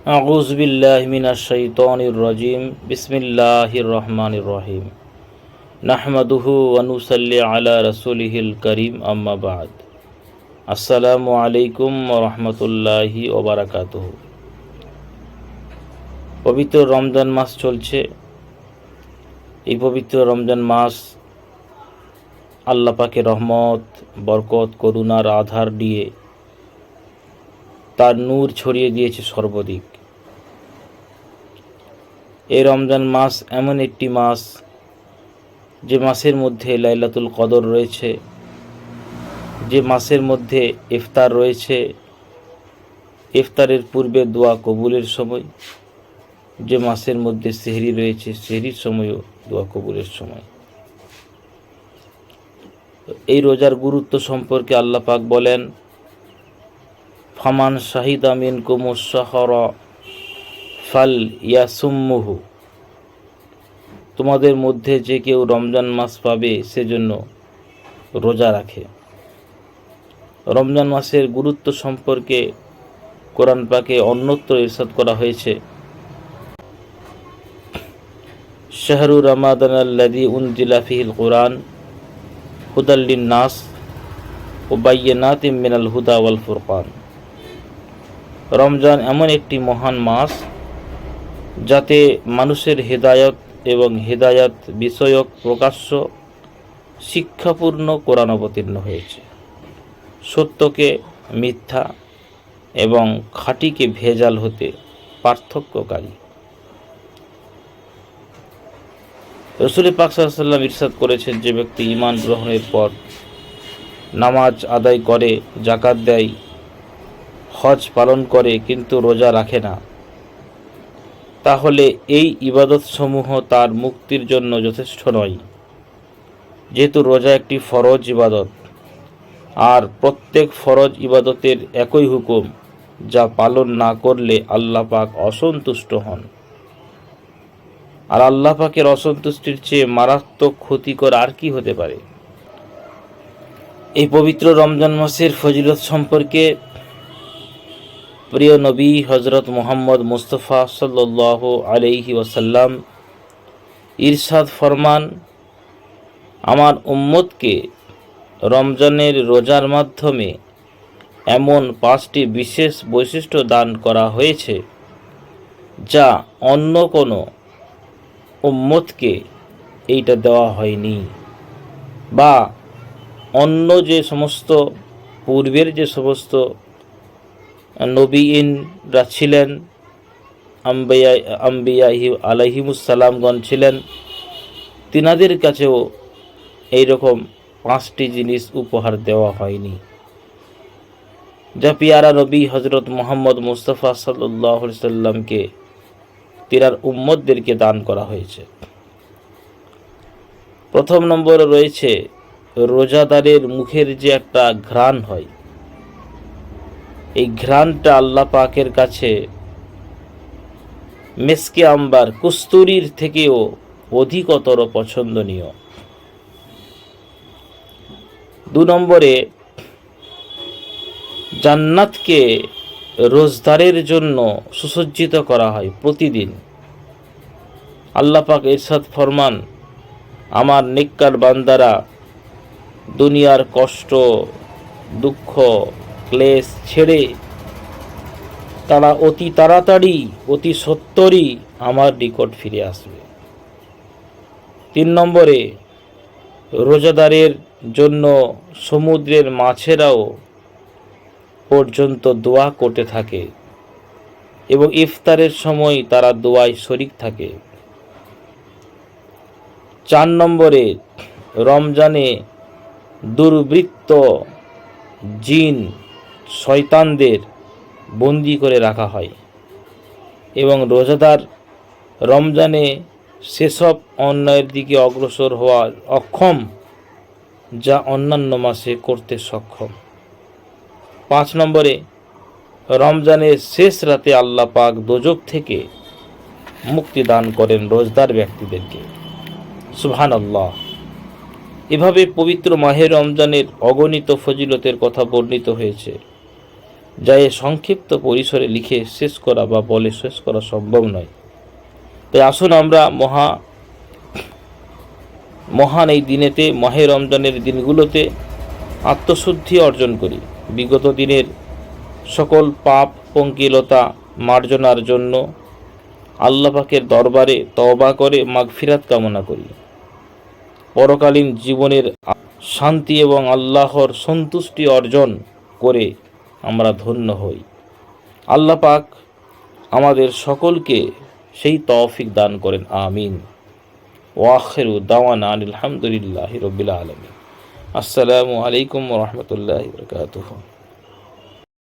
আউজ বিল্লাহ মিনা শৈতনির রাজিম। বিসমিল্লাহির রহিম। নাহমাদুহু অনুসল্লি আলা রসুলহিল করিম আম্মাবাদ আসসালামু আলাইকুম রহমতুল্লাহি ওবরাকাত পবিত্র রমজান মাস চলছে। এই পবিত্র রমজান মাস আল্লাপাকে রহমত, বরকত, করুণার আধার দিয়ে তার নূর ছড়িয়ে দিয়েছে সর্বদিক। এই রমজান মাস এমন একটি মাস যে মাসের মধ্যে লাইলাতুল কদর রয়েছে, যে মাসের মধ্যে ইফতার রয়েছে, ইফতারের পূর্বে দোয়া কবুলের সময়, যে মাসের মধ্যে সেহরি রয়েছে, সেহরির সময়ও দোয়া কবুলের সময়। এই রোজার গুরুত্ব সম্পর্কে আল্লাহ পাক বলেন ফামান শাহিদ আমিন কুমুসাহর ফাল ইয়াসুম্মুহু তোমাদের মধ্যে যে কেউ রমজান মাস পাবে, সেজন্য রোজা রাখে। রমজান মাসের গুরুত্ব সম্পর্কে কোরআন পাকে অন্যত্র ইরশাদ করা হয়েছে। শাহরু রমাদান আল্লাদি উনজিলা ফিহিল কোরআন হুদাল্লিন নাস ও বাইয়নাত মিনাল হুদা ওয়াল ফুরকান। রমজান এমন একটি মহান মাস যাতে মানুষের হেদায়ত এবং হেদায়ত বিষয়ক প্রকাশ্য শিক্ষাপূর্ণ কোরআন অবতীর্ণ হয়েছে। সত্যকে মিথ্যা এবং খাঁটিকে ভেজাল হতে পার্থক্যকারী। রসুল পাক সাল্লাম ইরশাদ করেছেন যে ব্যক্তি ইমান গ্রহণের পর নামাজ আদায় করে জাকাত দেয় হজ পালন করে কিন্তু রোজা রাখে না। তাহলে এই ইবাদতসমূহ তার মুক্তির জন্য যথেষ্ট নয়। যেহেতু রোজা একটি ফরজ ইবাদত, আর প্রত্যেক ফরজ ইবাদতের একই হুকুম যা পালন না করলে আল্লাহ পাক অসন্তুষ্ট হন। আর আল্লাহ পাকের অসন্তুষ্টির চেয়ে মারাত্মক ক্ষতিকর আর কি হতে পারে? এই পবিত্র রমজান মাসের ফজিলত সম্পর্কে প্রিয় নবী হজরত মোহাম্মদ মুস্তফা সাল্লাহ আলহি ওসাল্লাম ইরশাদ ফরমান, আমার উম্মতকে রমজানের রোজার মাধ্যমে এমন পাঁচটি বিশেষ বৈশিষ্ট্য দান করা হয়েছে, যা অন্য কোনো উম্মতকে এইটা দেওয়া হয়নি বা অন্য যে সমস্ত পূর্বের যে সমস্ত নবীনরা ছিলেন, আম্বিয়া, আম্বিয়াহি আলহিমুসালামগণ ছিলেন। তিনাদের কাছেও এইরকম পাঁচটি জিনিস উপহার দেওয়া হয়নি। যা পিয়ারা নবী হজরত মোহাম্মদ মুস্তফা সাল্লাহ সাল্লামকে, তিনার উম্মদদেরকে দান করা হয়েছে। প্রথম নম্বরে রয়েছে, রোজাদারের মুখের যে একটা ঘ্রাণ হয় এই ঘ্রাণটা আল্লাহ পাকের কাছে মেসকে আম্বার কুস্তুরির থেকেও অধিকতর পছন্দনীয়। দু নম্বরে, জান্নাতকে রোজদারের জন্য সুসজ্জিত করা হয় প্রতিদিন। আল্লাহ পাক ইরশাদ ফরমান, আমার নিকার বান্দারা দুনিয়ার কষ্ট, দুঃখ ক্লেশ ছেড়ে। তারা অতি তাড়াতাড়ি, অতি সত্তরই আমার নিকট ফিরে আসবে। তিন নম্বরে, রোজাদারের জন্য সমুদ্রের মাছেরাও পর্যন্ত দোয়া করতে থাকে এবং ইফতারের সময় তারা দোয়ায় শরিক থাকে। চার নম্বরে, রমজানে দুর্বৃত্ত জিন শয়তানদের বন্দি করে রাখা হয় এবং রোজাদার রমজানে সেসব অন্যায়ের দিকে অগ্রসর হওয়ার অক্ষম যা অন্যান্য মাসে করতে সক্ষম। পাঁচ নম্বরে, রমজানের শেষ রাতে আল্লাহ পাক দোজক থেকে মুক্তি দান করেন রোজদার ব্যক্তিদেরকে। সুবহান আল্লাহ এভাবে পবিত্র মাহে রমজানের অগণিত ফজিলতের কথা বর্ণিত হয়েছে। যা এ সংক্ষিপ্ত পরিসরে লিখে শেষ করা বা বলে শেষ করা সম্ভব নয়। তাই আসুন আমরা মহা, মহান এই দিনেতে, মাহে রমজানের দিনগুলোতে আত্মশুদ্ধি অর্জন করি। বিগত দিনের সকল পাপ, পঙ্কিলতা মার্জনার জন্য আল্লাহ পাকের দরবারে তওবা করে মাগফিরাত কামনা করি। পরকালীন জীবনের শান্তি এবং আল্লাহর সন্তুষ্টি অর্জন করে আমরা ধন্য হই। আল্লাহ পাক আমাদের সকলকে সেই তৌফিক দান করেন, আমিন। ওয়াখেরু দাওয়ানা আলহামদুলিল্লাহ রবিল আলমিন। আসসালামু আলাইকুম রহমতুল্লাহ বরকাতুহ।